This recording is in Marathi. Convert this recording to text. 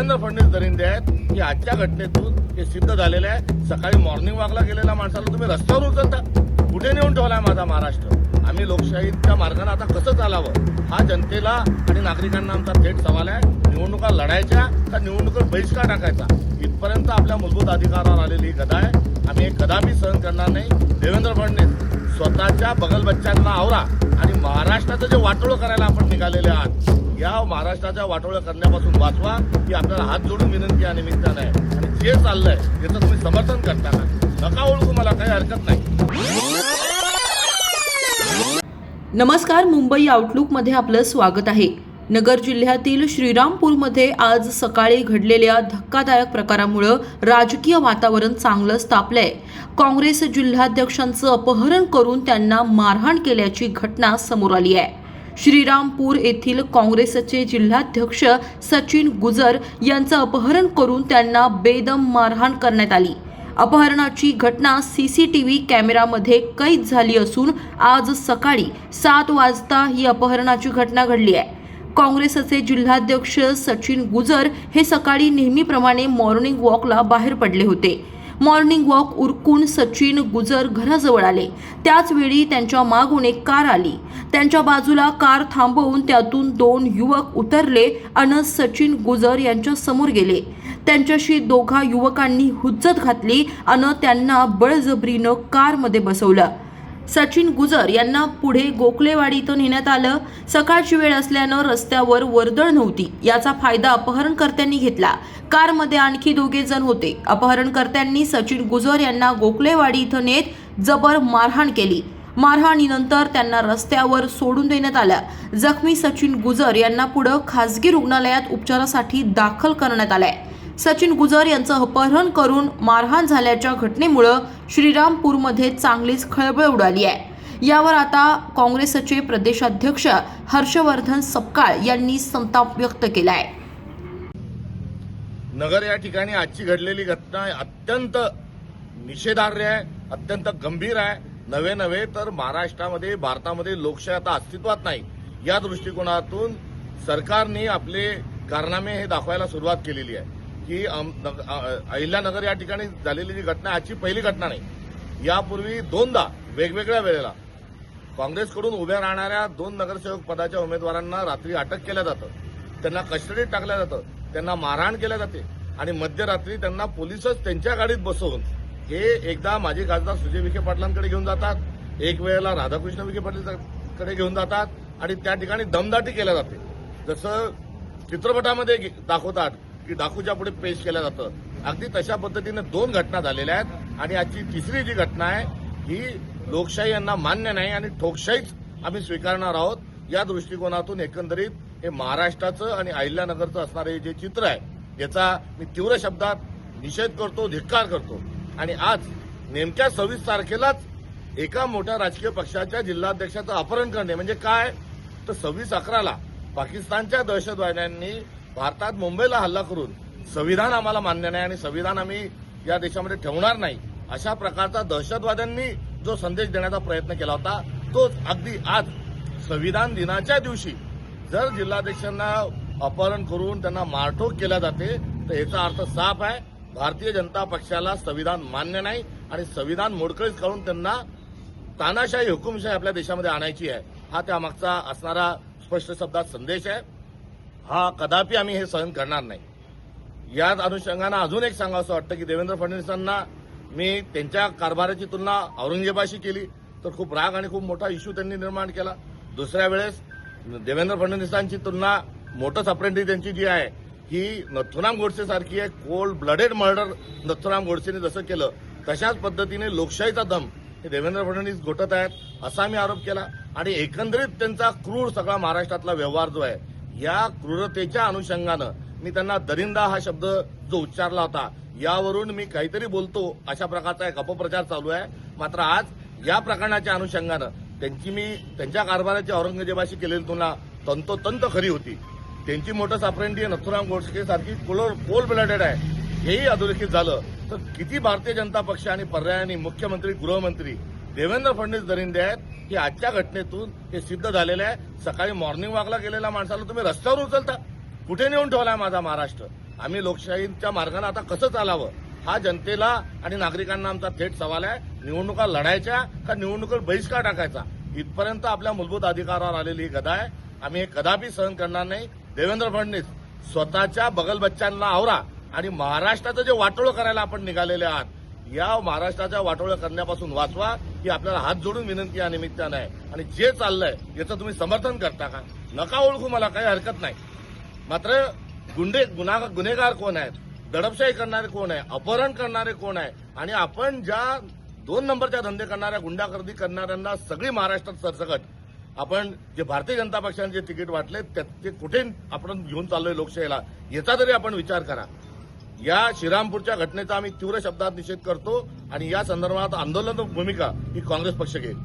देवेंद्र फडणवीस दरिंदे आहेत की आजच्या घटनेतून हे सिद्ध झालेलं आहे. सकाळी मॉर्निंग वॉकला गेलेल्या माणसाला तुम्ही रस्त्यावर उचलता. कुठे नेऊन ठेवलाय माझा महाराष्ट्र? आम्ही लोकशाहीच्या मार्गाने आता कसं चालावं? हा जनतेला आणि नागरिकांना आमचा थेट सवाल आहे. निवडणुका लढायच्या का निवडणुकीवर बहिष्कार टाकायचा? इथपर्यंत आपल्या मूलभूत अधिकारावर आलेली ही गदा आहे. आम्ही हे कदापि सहन करणार नाही. देवेंद्र फडणवीस स्वतःच्या बगल बच्च्यांना आवरा आणि महाराष्ट्राचं जे वाटोळं करायला आपण निघालेले आहात या महाराष्ट्राच्या वाटोळ्या करण्यापासून वाचवा ही आपल्याला हात जोडून विनंती या निमित्तानं आहे. आणि जे चाललंय याचं तुम्ही समर्थन करता का? नका ओळखू मला काही हरकत नाही. नमस्कार मुंबई आउटलुकमध्ये आपलं स्वागत आहे. नगर जिल्ह्यातील श्रीरामपूरमध्ये आज सकाळी घडलेल्या धक्कादायक प्रकारामुळं राजकीय वातावरण चांगलंच तापलंय काँग्रेस जिल्हाध्यक्षांचं अपहरण करून त्यांना मारहाण केल्याची घटना समोर आली आहे. श्रीरामपूर येथील काँग्रेसचे जिल्हाध्यक्ष सचिन गुजर यांचं अपहरण करून त्यांना बेदम मारहाण करण्यात आली. अपहरणाची घटना सी सी टी व्ही कॅमेरामध्ये कैद झाली असून आज सकाळी सात वाजता ही अपहरणाची घटना घडली आहे. काँग्रेसचे जिल्हाध्यक्ष सचिन गुजर हे सकाळी नेहमीप्रमाणे मॉर्निंग वॉकला बाहेर पडले होते. मॉर्निंग वॉक उरकून सचिन गुजर घराजवळ आले. त्याचवेळी त्यांच्या मागून एक कार आली. त्यांच्या बाजूला कार थांबवून त्यातून दोन युवक उतरले आणि सचिन गुजर यांच्या समोर गेले. त्यांच्याशी दोघा युवकांनी हुज्जत घातली आणि त्यांना बळजबरीनं कारमध्ये बसवलं. सचिन गुजर यांना पुढे गोखलेवाडी इथं नेण्यात आलं. सकाळची वेळ असल्यानं रस्त्यावर वर्दळ नव्हती. याचा फायदा अपहरणकर्त्यांनी घेतला. कारमध्ये आणखी दोघे जण होते. अपहरणकर्त्यांनी सचिन गुजर यांना गोखलेवाडी इथं नेत जबर मारहाण केली. मारहाणीनंतर त्यांना रस्त्यावर सोडून देण्यात आलं. जखमी सचिन गुजर यांना पुढं खासगी रुग्णालयात उपचारासाठी दाखल करण्यात आलंय. सचिन गुजर यांचं अपहरण करून मारहाण झाल्याच्या घटनेमुळं श्रीरामपूरमध्ये चांगलीच खळबळ उडाली आहे. यावर आता काँग्रेसचे प्रदेशाध्यक्ष हर्षवर्धन सपकाळ यांनी संताप व्यक्त केला आहे. नगर या ठिकाणी आजची घडलेली घटना अत्यंत निषेधार्ह आहे अत्यंत गंभीर आहे. नवे नव्हे तर महाराष्ट्रामध्ये भारतामध्ये लोकशाही आता अस्तित्वात नाही. या दृष्टिकोनातून सरकारने आपले कारनामे हे दाखवायला सुरुवात केलेली आहे. की अहिल्यानगर या ठिकाणी झालेली जी घटना आजची पहिली घटना नाही. यापूर्वी दोनदा वेगवेगळ्या वेळेला काँग्रेसकडून उभ्या राहणाऱ्या दोन नगरसेवक पदाच्या उमेदवारांना रात्री अटक केलं जातं. त्यांना कस्टडीत टाकलं जातं. त्यांना मारहाण केल्या जाते. आणि मध्यरात्री त्यांना पोलिसच त्यांच्या गाडीत बसवून हे एकदा माजी खासदार सुजय विखे पाटलांकडे घेऊन जातात. एक वेळेला राधाकृष्ण विखे पाटीलकडे घेऊन जातात. आणि त्या ठिकाणी दमदाटी केल्या जाते. जसं चित्रपटामध्ये दाखवतात की डाकूच्या पुढे पेश केलं जातं. अगदी तशा पद्धतीने दोन घटना झालेल्या आहेत आणि आजची तिसरी जी घटना आहे ही लोकशाही यांना मान्य नाही आणि ठोकशाहीच आम्ही स्वीकारणार आहोत. या दृष्टिकोनातून एकंदरीत हे महाराष्ट्राचं आणि अहिल्यानगरचं असणारे जे चित्र आहे याचा मी तीव्र शब्दात निषेध करतो धिक्कार करतो. आणि आज नेमक्या सव्वीस तारखेलाच एका मोठ्या राजकीय पक्षाच्या जिल्हाध्यक्षाचं अपहरण करणे म्हणजे काय? तर सव्वीस अकराला पाकिस्तानच्या दहशतवाद्यांनी भारतात मुंबईला हल्ला करून संविधान आम्हाला मान्य नाही आणि संविधान आम्ही या देशामध्ये ठेवणार नाही अशा प्रकारचा दहशतवाद्यांनी जो संदेश देण्याचा प्रयत्न केला होता तोच अगदी आज संविधान दिनाच्या दिवशी जर जिल्हाध्यक्षांना अपहरण करून त्यांना मारठोक केल्या जाते तर याचा अर्थ साफ आहे. भारतीय जनता पक्षाला संविधान मान्य नाही आणि संविधान मोडकळीत करून त्यांना तानाशाही हुकुमशाही आपल्या देशामध्ये आणायची आहे. हा त्यामागचा असणारा स्पष्ट शब्दात संदेश आहे. हा कदापि आम्ही हे सहन करणार नाही. याच अनुषंगानं अजून एक सांगावं वाटतं की देवेंद्र फडणवीसांना मी त्यांच्या कारभाराची तुलना औरंगजेबाशी केली तर खूप राग आणि खूप मोठा इश्यू त्यांनी निर्माण केला. दुसऱ्या वेळेस देवेंद्र फडणवीसांची तुलना मोठं अप्रेंटिस त्यांची जी आहे ही नथुराम गोडसेसारखी आहे कोल्ड ब्लडेड मर्डर नथुराम गोडसेने जसं केलं तशाच पद्धतीने लोकशाहीचा दम हे देवेंद्र फडणवीस घोटत आहेत असा मी आरोप केला. आणि एकंदरीत त्यांचा क्रूर सगळा महाराष्ट्रातला व्यवहार जो आहे या क्रूरतेच्या अनुषंगानं मी त्यांना दरिंदा हा शब्द जो उच्चारला होता यावरून मी काहीतरी बोलतो अशा प्रकारचा एक अपप्रचार चालू आहे. मात्र आज या प्रकरणाच्या अनुषंगानं त्यांची मी त्यांच्या कारभाराची औरंगजेबाशी केलेली तुलना तंतोतंत खरी होती. त्यांची मोटर्स अप्रेंटी नथुराम गोडसे सारखी कोल ब्लडेड आहे. हेही अधोरेखित झालं. तर किती भारतीय जनता पक्ष आणि पर्यायाने मुख्यमंत्री गृहमंत्री देवेंद्र फडणवीस दरिंदे आहेत? की आजच्या घटनेतून हे सिद्ध झालेलं आहे. सकाळी मॉर्निंग वॉकला गेलेल्या माणसाला तुम्ही रस्त्यावर उचलता. कुठे नेऊन ठेवलाय माझा महाराष्ट्र? आम्ही लोकशाहीच्या मार्गाने आता कसं चालावं? हा जनतेला आणि नागरिकांना आमचा थेट सवाल आहे. निवडणुका लढायच्या का निवडणुकीवर बहिष्कार टाकायचा? इथपर्यंत आपल्या मूलभूत अधिकारावर आलेली ही गदा आहे. आम्ही हे कदापि सहन करणार नाही. देवेंद्र फडणवीस स्वतःच्या बगलबच्च्यांना आवरा आणि महाराष्ट्राचं जे वाटोळं करायला आपण निघालेले आहात या महाराष्ट्राच्या वाटोळं करण्यापासून वाचवा. ही आपल्याला हात जोडून विनंती या निमित्तानं आहे. आणि जे चाललंय याचं तुम्ही समर्थन करता का? नका ओळखू मला काही हरकत नाही. मात्र गुंडे गुन्हा गुन्हेगार कोण आहेत? दडपशाही करणारे कोण आहे? अपहरण करणारे कोण आहे? आणि आपण ज्या दोन नंबरच्या धंदे करणाऱ्या गुंडागर्दी करणाऱ्यांना सगळी महाराष्ट्रात सरसकट. आपण जे भारतीय जनता पक्षाने जे तिकीट वाटले त्या- ते कुठे आपण घेऊन चाललोय लोकशाहीला? याचा तरी आपण विचार करा. या श्रीरामपूरच्या घटनेचा आम्ही तीव्र शब्दात निषेध करतो आणि या संदर्भात आंदोलन भूमिका ही काँग्रेस पक्ष घेईल.